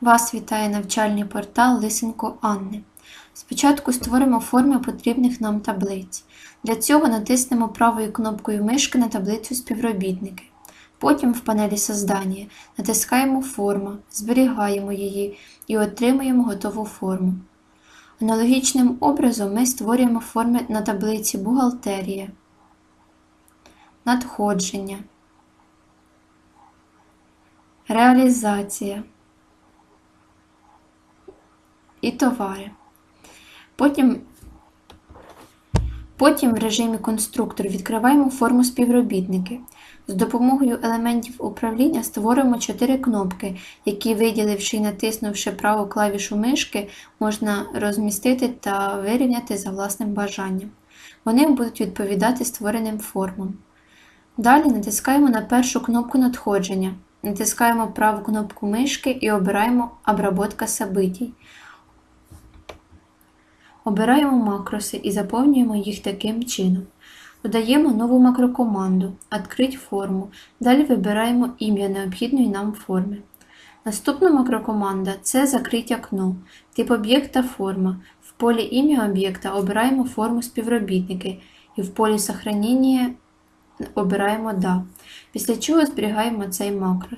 Вас вітає навчальний портал Лисенко Анни. Спочатку створимо форми потрібних нам таблиць. Для цього натиснемо правою кнопкою мишки на таблицю співробітники. Потім в панелі Создання натискаємо Форма, зберігаємо її і отримуємо готову форму. Аналогічним образом ми створюємо форми на таблиці Бухгалтерія, Надходження, Реалізація і товари. Потім, потім в режимі конструктор відкриваємо форму співробітники. З допомогою елементів управління створимо чотири кнопки, які, виділивши і натиснувши праву клавішу мишки, можна розмістити та вирівняти за власним бажанням. Вони будуть відповідати створеним формам. Далі натискаємо на першу кнопку надходження, натискаємо праву кнопку мишки і обираємо Обработка событий. Обираємо макроси і заповнюємо їх таким чином. Додаємо нову макрокоманду Открить форму. Далі вибираємо ім'я необхідної нам форми. Наступна макрокоманда це закрить окно, тип об'єкта форма. В полі ім'я об'єкта обираємо форму співробітники і в полі сохранення обираємо Да. Після чого зберігаємо цей макро.